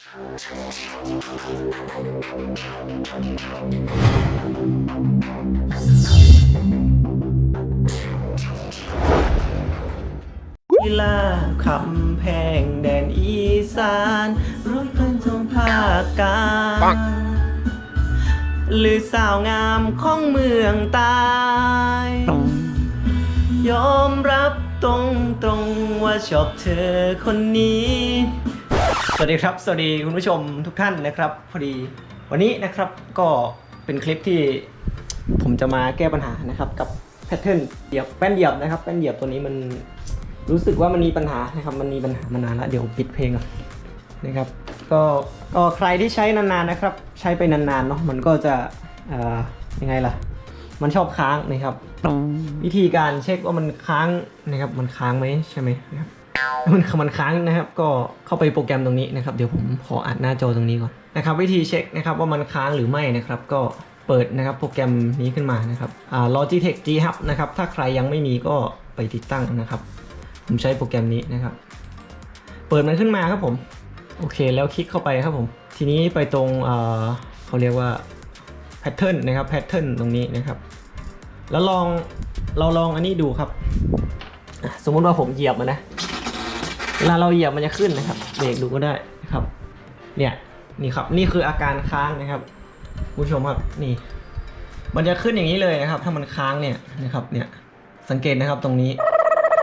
กีฬาคำแพงแดนอีสานร้อยพันทองภาคกลางหรือสาวงามของเมืองใตาย ยอมรับตรงตรงๆว่าชอบเธอคนนี้ สวัสดีครับ สวัสดีคุณผู้ชมทุกท่านนะครับ พอดีวันนี้นะครับก็เป็นคลิปที่ผมจะมาแก้ปัญหานะครับกับแพทเทิร์นเหยียบแป้นเหยียบนะครับแป้นเหยียบตัวนี้มันรู้สึกว่ามันมีปัญหานะครับมันมีปัญหามานานแล้วเดี๋ยวปิดเพลงก่อนนะครับก็ก็ใครที่ใช้นานๆนะครับ ใช้ไปนานๆเนาะมันก็จะเอ่ยังไงล่ะ มันชอบค้างนะครับ วิธีการเช็คว่ามันค้างนะครับมันค้างไหมใช่ไหมนะครับ มันมันค้างนะครับ ก็เข้าไปโปรแกรมตรงนี้นะครับ เดี๋ยวผมขออัดหน้าจอตรงนี้ก่อนนะครับ วิธีเช็คนะครับว่ามันค้างหรือไม่นะครับ ก็เปิดนะครับโปรแกรมนี้ขึ้นมานะครับอ่า Logitech G Hub นะครับ ถ้าใครยังไม่มีก็ไปติดตั้งนะครับ ผมใช้โปรแกรมนี้นะครับ เปิดมันขึ้นมาครับผม โอเค แล้วคลิกเข้าไปครับผม ทีนี้ไปตรงเอ่อเขาเรียกว่าแพทเทิร์นนะครับแพทเทิร์นตรงนี้นะครับ แล้วลองเราลองอันนี้ดูครับอะสมมุติว่าผมเหยียบมันนะ เวลาเราเหยียบมันจะขึ้นนะครับ เบรกดูก็ได้นะครับ เนี่ยนี่ครับนี่คืออาการค้างนะครับคุณผู้ชมครับนี่ มันจะขึ้นอย่างนี้เลยนะครับ ถ้ามันค้างเนี่ยนะครับ เนี่ยสังเกตนะครับตรงนี้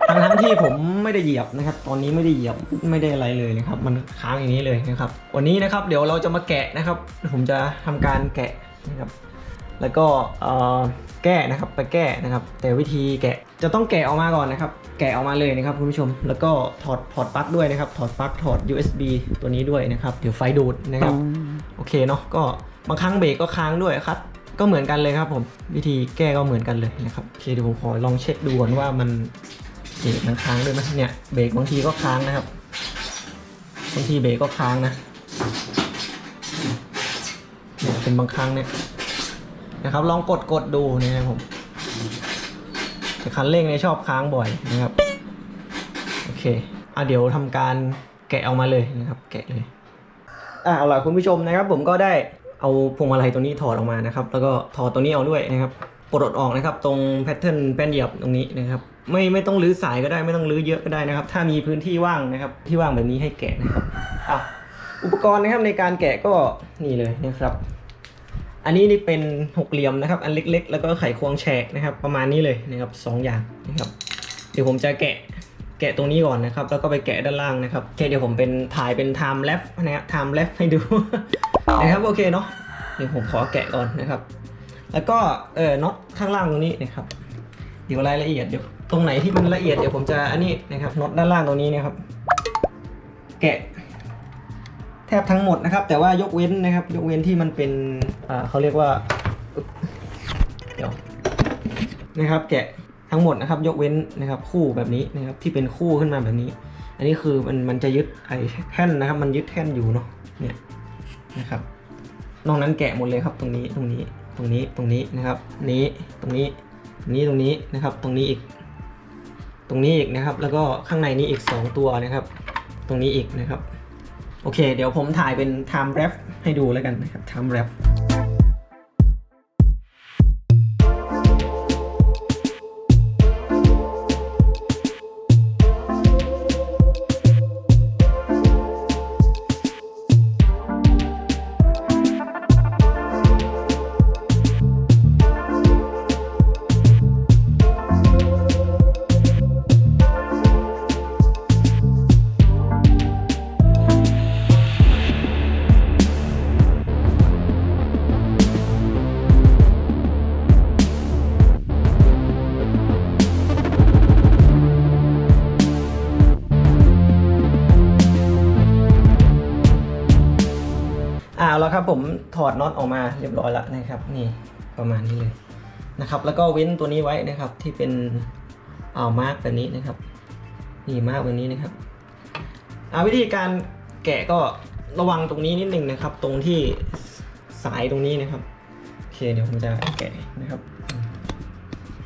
ทั้งทั้งที่ผมไม่ได้เหยียบนะครับ ตอนนี้ไม่ได้เหยียบไม่ได้อะไรเลยนะครับ มันค้างอย่างนี้เลยนะครับ วันนี้นะครับ เดี๋ยวเราจะมาแกะนะครับ ผมจะทำการแกะนะครับ แล้วก็เอ่อแก้นะครับไปแก้นะครับ แต่วิธีแกะจะต้องแกะออกมาก่อนนะครับ แกะออกมาเลยนะครับคุณผู้ชม แล้วก็ถอดถอดปลั๊กด้วยนะครับ ถอดปลั๊กถอด USB ตัวนี้ด้วยนะครับเดี๋ยวไฟดูดนะครับโอเคเนาะก็บางครั้งเบรกก็ค้างด้วยครับก็เหมือนกันเลยครับผมวิธีแก้ก็เหมือนกันเลยนะครับโอเคเดี๋ยวผมขอลองเช็คดูก่อนว่ามันเบรกมันค้างด้วยไหมเนี่ยเบรกบางทีก็ค้างนะครับบางทีเบรกก็ค้างนะเนี่ยเป็นบางครั้งเนี่ย นะครับ ลองกดกดดูนะครับผมแต่คันเร่งเนี่ยชอบค้างบ่อยนะครับ โอเคอะเดี๋ยวทำการแกะออกมาเลยนะครับ แกะเลยอ่าเอาล่ะคุณผู้ชมนะครับ ผมก็ได้เอาพวงมาลัยตัวนี้ถอดออกมานะครับ แล้วก็ถอดตัวนี้เอาด้วยนะครับปลดออกนะครับ ตรงแพทเทิร์นแป้นเหยียบตรงนี้นะครับ ไม่ไม่ต้องรื้อสายก็ได้ไม่ต้องรื้อเยอะก็ได้นะครับ ถ้ามีพื้นที่ว่างนะครับ ที่ว่างแบบนี้ให้แกะนะครับอะอุปกรณ์นะครับในการแกะก็นี่เลยนะครับ อันนี้นี่เป็นหกเหลี่ยมนะครับ อันเล็กๆ แล้วก็ไขควงแฉกนะครับ ประมาณนี้เลยนะครับสองอย่างนะครับ เดี๋ยวผมจะแกะแกะตรงนี้ก่อนนะครับ แล้วก็ไปแกะด้านล่างนะครับโอเคเดี๋ยวผมเป็นถ่ายเป็น time lapse นะครับ time lapse ให้ดูนะครับโอเคเนาะเดี๋ยวผมขอแกะก่อนนะครับ แล้วก็เออน็อตข้างล่างตรงนี้นะครับ เดี๋ยวรายละเอียดเดี๋ยวตรงไหนที่มันละเอียดเดี๋ยวผมจะอันนี้นะครับน็อตด้านล่างตรงนี้นะครับ แกะ แทบทั้งหมดนะครับ แต่ว่ายกเว้นนะครับ ยกเว้นที่มันเป็นอ่าเขาเรียกว่าเดี๋ยวนะครับ แกะทั้งหมดนะครับ ยกเว้นนะครับ คู่แบบนี้นะครับ ที่เป็นคู่ขึ้นมาแบบนี้ อันนี้คือมันมันจะยึดไอ้แท่นนะครับ มันยึดแท่นอยู่เนาะเนี่ยนะครับ นอกนั้นแกะหมดเลยครับ ตรงนี้ตรงนี้ตรงนี้ตรงนี้นะครับ นี้ตรงนี้ตรงนี้ตรงนี้นะครับ ตรงนี้อีก ตรงนี้อีกนะครับ แล้วก็ข้างในนี้อีก 2 ตัวนะครับ ตรงนี้อีกนะครับ โอเค เดี๋ยวผมถ่ายเป็น time wrap ให้ดูแล้วกันนะครับ time lapse อ่าแล้วครับผมถอดน็อตออกมาเรียบร้อยแล้วนะครับ นี่ประมาณนี้เลยนะครับ แล้วก็เว้นตัวนี้ไว้นะครับที่เป็นเอามาร์กแบบนี้นะครับ นี่มาร์กแบบนี้นะครับอ่าวิธีการแกะก็ระวังตรงนี้นิดนึงนะครับ ตรงที่สายตรงนี้นะครับโอเคเดี๋ยวผมจะแกะนะครับ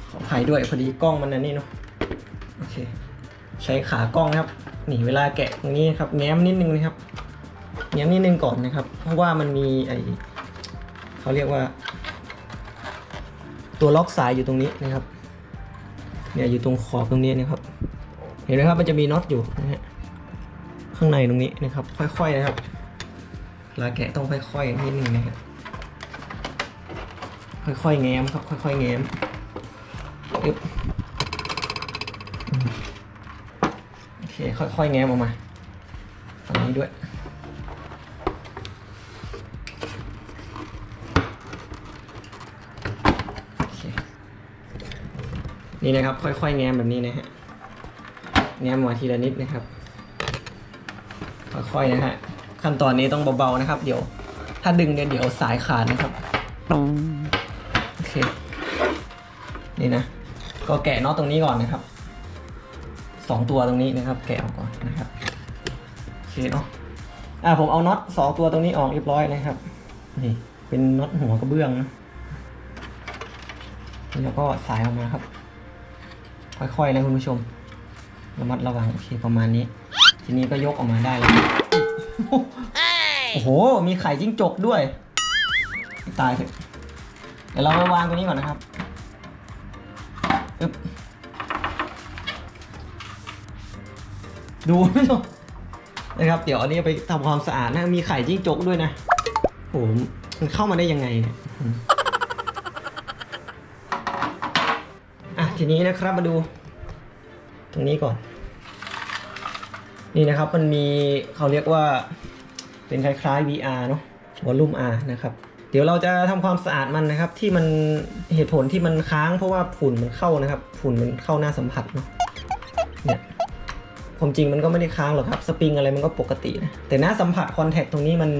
ขออภัยด้วยพอดีกล้องมันนั่นนี่เนาะโอเค ใช้ขากล้องนะครับนี่เวลาแกะตรงนี้ครับแง้มนิดนึงนะครับ แง้มนิดนึงก่อนนะครับ เพราะว่ามันมีไอเขาเรียกว่า ตัวล็อกสายอยู่ตรงนี้นะครับ เนี่ยอยู่ตรงขอบตรงนี้นะครับ เห็นไหมครับมันจะมีน็อตอยู่นะฮะข้างในตรงนี้นะครับ ค่อยๆนะครับลาแกะต้องค่อยๆนิดนึงนะครับค่อยๆแง้มครับ ค่อยๆแง้มอึ๊บโอเคค่อยๆแง้มออกมาฝั่งนี้ด้วย โอเค นี่นะครับ ค่อยๆแง้มแบบนี้นะฮะแง้มมาทีละนิดนะครับ ค่อยๆนะฮะขั้นตอนนี้ต้องเบาๆนะครับ เดี๋ยว ถ้าดึงเนี่ยเดี๋ยวสายขาดนะครับโอเคนี่นะก็แกะน็อตตรงนี้ก่อนนะครับสองตัวตรงนี้นะครับ แกะออกก่อนนะครับโอเคเนาะอ่าผมเอาน็อตสองตัวตรงนี้ออกเรียบร้อยนะครับนี่เป็นน็อตหัวกระเบื้องนะแล้วก็สายออกมาครับ ค่อยๆนะคุณผู้ชม ระมัดระวังโอเคประมาณนี้ ทีนี้ก็ยกออกมาได้แล้วโอ้โห มีไข่จิ้งจกด้วย ตายเถอะเดี๋ยวเรามาวางตัวนี้ก่อนนะครับอึ๊บดูคุณผู้ชมนะครับ เดี๋ยวอันนี้ไปทำความสะอาดนะ มีไข่จิ้งจกด้วยนะโอ้โหมันเข้ามาได้ยังไงเนี่ย อะ ทีนี้นะครับมาดู ตรงนี้ก่อน นี่นะครับมันมีเขาเรียกว่าเป็นคล้ายๆ VR เนาะวอลลุ่ม R นะครับเดี๋ยวเราจะทำความสะอาดมันนะครับ ที่มันเหตุผลที่มันค้างเพราะว่าฝุ่นมันเข้านะครับ ฝุ่นมันเข้าหน้าสัมผัสเนาะเนี่ยความจริงมันก็ไม่ได้ค้างหรอกครับสปริงอะไรมันก็ปกตินะแต่หน้าสัมผัสคอนแทคตรงนี้มัน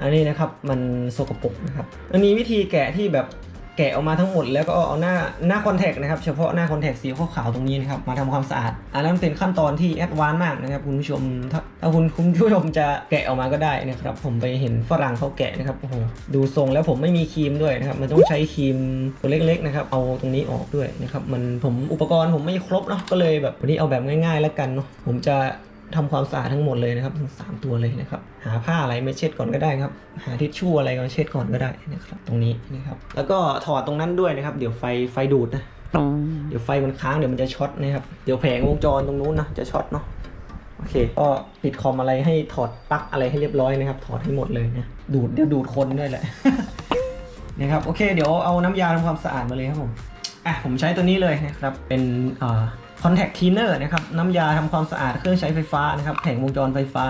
อันนี้นะครับมันสกปรกนะครับมันมีวิธีแกะที่แบบ แกะออกมาทั้งหมดแล้วก็เอาหน้าหน้าคอนแทคนะครับเฉพาะหน้าคอนแทคสีขาวๆตรงนี้นะครับมาทำความสะอาดอันนั้นเป็นขั้นตอนที่แอดวานซ์มากนะครับคุณผู้ชมถ้าถ้าคุณคุณผู้ชมจะแกะออกมาก็ได้นะครับผมไปเห็นฝรั่งเขาแกะนะครับโอ้โหดูทรงแล้วผมไม่มีครีมด้วยนะครับมันต้องใช้ครีมตัวเล็กๆนะครับเอาตรงนี้ออกด้วยนะครับมันผมอุปกรณ์ผมไม่ครบเนาะก็เลยแบบวันนี้เอาแบบง่ายๆแล้วกันเนาะผมจะ ทำความสะอาดทั้งหมดเลยนะครับทั้งสามตัวเลยนะครับ หาผ้าอะไรมาเช็ดก่อนก็ได้ครับ หาทิชชู่อะไรมาเช็ดก่อนก็ได้นะครับ ตรงนี้นะครับ แล้วก็ถอดตรงนั้นด้วยนะครับ เดี๋ยวไฟไฟดูดนะเดี๋ยวไฟมันค้างเดี๋ยวมันจะช็อตนะครับ เดี๋ยวแผงวงจรตรงนู้นนะจะช็อตเนาะโอเค ก็ปิดคอมอะไรให้ถอดปลั๊กอะไรให้เรียบร้อยนะครับ ถอดให้หมดเลยนะดูดเดี๋ยวดูดคนด้วยแหละนะครับโอเค เดี๋ยวเอาน้ำยาทำความสะอาดมาเลยครับผมอะผมใช้ตัวนี้เลยนะครับเป็น เอ่อ contact cleaner นะครับน้ำยาทำความสะอาดเครื่องใช้ไฟฟ้านะครับแผงวงจรไฟฟ้า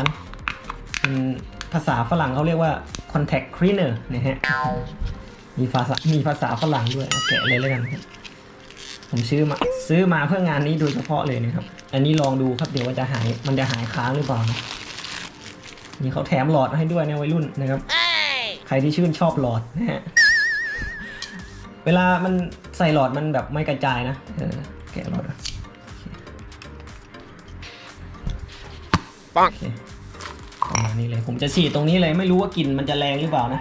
เป็นภาษาฝรั่งเขาเรียกว่า contact cleaner นะฮะมีภาษามีภาษาฝรั่งด้วยแกะเลยแล้วกันผมซื้อมาซื้อมาเพื่องานนี้โดยเฉพาะเลยนะครับ อันนี้ลองดูครับเดี๋ยวว่าจะหายมันจะหายค้างหรือเปล่านะนี่เขาแถมหลอดให้ด้วยนะวัยรุ่นนะครับใครที่ชื่นชอบหลอดนะฮะเวลามันใส่หลอดมันแบบไม่กระจายนะแกะหลอด ปังประมาณนี้เลย ผมจะฉีดตรงนี้เลยไม่รู้ว่ากลิ่นมันจะแรงหรือเปล่านะ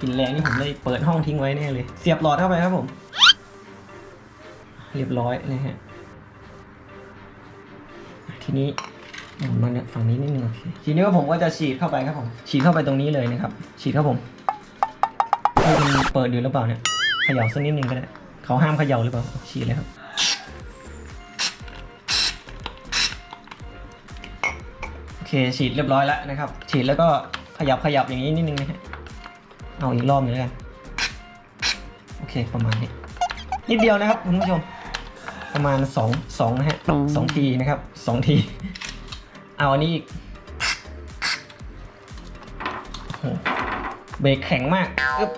กลิ่นแรงนี่ผมเลยเปิดห้องทิ้งไว้แน่เลย เสียบหลอดเข้าไปครับผม เรียบร้อยนะฮะทีนี้มุนมาเนี่ยฝั่งนี้นิดนึงโอเคทีนี้ผมก็จะฉีดเข้าไปครับผม ฉีดเข้าไปตรงนี้เลยนะครับ ฉีดครับผมเปิดอยู่หรือเปล่าเนี่ยเขย่าสักนิดนึงก็ได้เขาห้ามเขย่าหรือเปล่าฉีดเลยครับ ฉีดเรียบร้อยแล้วนะครับ ฉีดแล้วก็ขยับขยับอย่างนี้นิดนึงนะฮะเอาอีกรอบหนึงแล้วกันโอเคประมาณนี้นิดเดียวนะครับคุณผู้ชม ประมาณสองสองนะฮะสองทีนะครับสองทีเอาอันนี้อีกเบรกแข็งมากอึ๊บ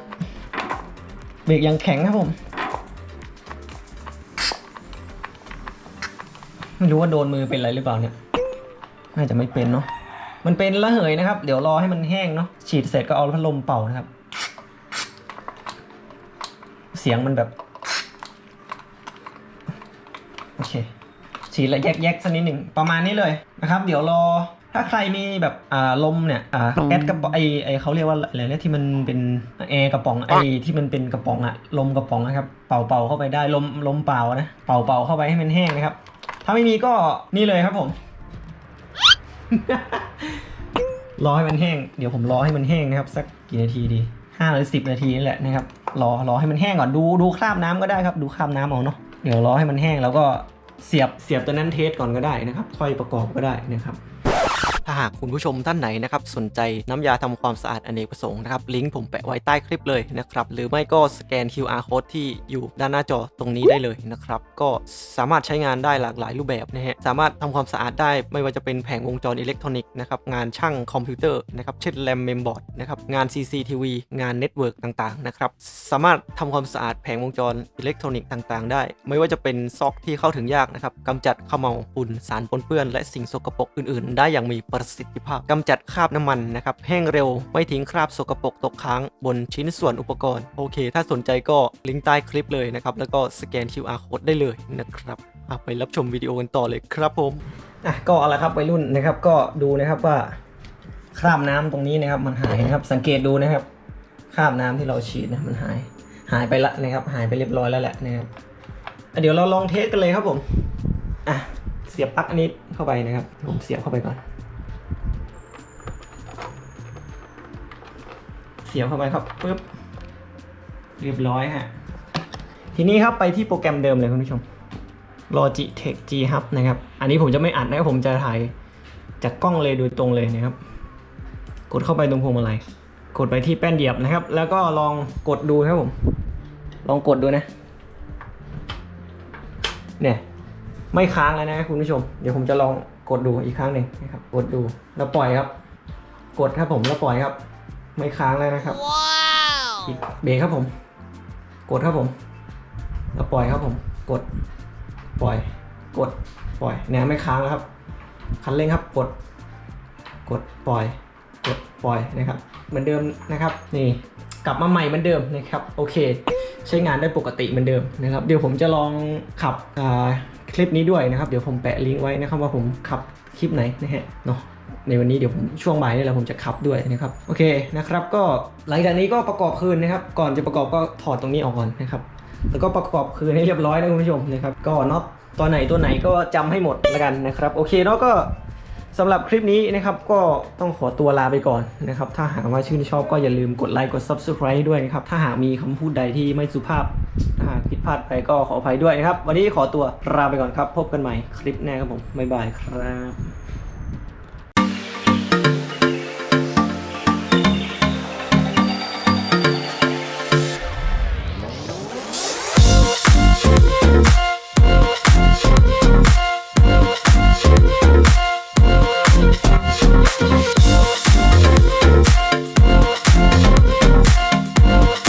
เบรกยังแข็งครับผม ไม่รู้ว่าโดนมือเป็นอะไรหรือเปล่าเนี่ย น่าจะไม่เป็นเนาะมันเป็นระเหยนะครับ เดี๋ยวรอให้มันแห้งเนาะฉีดเสร็จก็เอาพัดลมเป่านะครับ เสียงมันแบบโอเคฉีดแล้วแยกๆสักนิดหนึ่งประมาณนี้เลยนะครับ เดี๋ยวรอถ้าใครมีแบบอ่าลมเนี่ยอ่าแก๊สกระป๋องไอไอเขาเรียกว่าอะไรเนี่ยที่มันเป็นแอร์กระป๋องไอที่มันเป็นกระป๋องอะลมกระป๋องนะครับเป่าเป่าๆเข้าไปได้ลมลมเป่านะเป่าเป่าๆเข้าไปให้มันแห้งนะครับ ถ้าไม่มีก็นี่เลยครับผม รอให้มันแห้ง เดี๋ยวผมรอให้มันแห้งนะครับ สักกี่นาทีดีห้าหรือสิบนาทีนี่แหละนะครับ รอรอให้มันแห้งก่อน ดูดูคราบน้ำก็ได้ครับ ดูคราบน้ำเอาเนาะ เดี๋ยวรอให้มันแห้งแล้วก็เสียบเสียบตัวนั้นเทสก่อนก็ได้นะครับ ค่อยประกอบก็ได้นะครับ ถ้าหากคุณผู้ชมท่านไหนนะครับสนใจน้ำยาทำความสะอาดอเนกประสงค์นะครับลิงก์ผมแปะไว้ใต้คลิปเลยนะครับหรือไม่ก็สแกน QR code ที่อยู่ด้านหน้าจอตรงนี้ได้เลยนะครับก็สามารถใช้งานได้หลากหลายรูปแบบนะฮะสามารถทำความสะอาดได้ไม่ว่าจะเป็นแผงวงจรอิเล็กทรอนิกส์นะครับงานช่างคอมพิวเตอร์นะครับเช่นแรมเมมบอร์ดนะครับงาน CCTV งานเน็ตเวิร์กต่างๆนะครับสามารถทำความสะอาดแผงวงจรอิเล็กทรอนิกส์ต่างๆ ได้ ไม่ว่าจะเป็นซอกที่เข้าถึงยากนะครับกำจัดเขม่าฝุ่นสารปนเปื้อนและสิ่งสกปรกอื่นๆ ได้อย่างมีประประสิทธิภาพกำจัดคราบน้ำมันนะครับแห้งเร็วไม่ทิ้งคราบสกปรกตกค้างบนชิ้นส่วนอุปกรณ์โอเค ถ้าสนใจก็ลิงก์ใต้คลิปเลยนะครับแล้วก็สแกน QR code ได้เลยนะครับไปรับชมวิดีโอกันต่อเลยครับผมอะก็อาละครับวัยรุ่นนะครับก็ดูนะครับว่าคราบน้ำตรงนี้นะครับมันหายนะครับ สังเกตดูนะครับคราบน้ำที่เราฉีดนะมันหายหายไปละนะครับ หายไปเรียบร้อยแล้วแหละนะครับเดี๋ยวเราลองเทสกันเลยครับผมอะเสียบปลั๊กอันนี้เข้าไปนะครับผมเสียบเข้าไปก่อน สียบเข้าไปครับปึ๊บเรียบร้อยฮะทีนี้ครับไปที่โปรแกรมเดิมเลยคุณผู้ชม Logitech G Hub นะครับ อันนี้ผมจะไม่อัดนะผมจะถ่ายจากกล้องเลยโดยตรงเลยนะครับ กดเข้าไปตรงพวงมาลัยกดไปที่แป้นเหยียบนะครับ แล้วก็ลองกดดูครับผม ลองกดดูนะ เนี่ย ไม่ค้างแล้วนะคุณผู้ชม เดี๋ยวผมจะลองกดดูอีกครั้งหนึ่งนะครับ กดดูแล้วปล่อยครับ กดครับผมแล้วปล่อยครับ ไม่ค้างแล้วนะครับปิดเบรกครับผม กดครับผม แล้วปล่อยครับผม กด ปล่อย กด ปล่อยเนี่ยไม่ค้างแล้วครับ คันเร่งครับ กด กด ปล่อย กด ปล่อยนะครับ เหมือนเดิมนะครับ นี่ กลับมาใหม่เหมือนเดิมนะครับ โอเค ใช้งานได้ปกติเหมือนเดิมนะครับ เดี๋ยวผมจะลองขับอ่าคลิปนี้ด้วยนะครับ เดี๋ยวผมแปะลิงก์ไว้นะครับว่าผมขับคลิปไหนนะฮะ เนาะ ในวันนี้เดี๋ยวผมช่วงบ่ายนี่แหละผมจะขับด้วยนะครับโอเคนะครับก็หลังจากนี้ก็ประกอบคืนนะครับ ก่อนจะประกอบก็ถอดตรงนี้ออกก่อนนะครับแล้วก็ประกอบคืนให้เรียบร้อยนะคุณผู้ชมนะครับก็น็อตตัวไหนตัวไหนก็จำให้หมดแล้วกันนะครับโอเคแล้วก็สำหรับคลิปนี้นะครับก็ต้องขอตัวลาไปก่อนนะครับถ้าหากว่าชื่นชอบก็อย่าลืมกดไลค์กด subscribe ด้วยนะครับถ้าหากมีคำพูดใดที่ไม่สุภาพถ้าหากผิดพลาดไปก็ขออภัยด้วยนะครับ วันนี้ขอตัวลาไปก่อนครับ พบกันใหม่คลิปหน้าครับผมบ๊ายบายครับ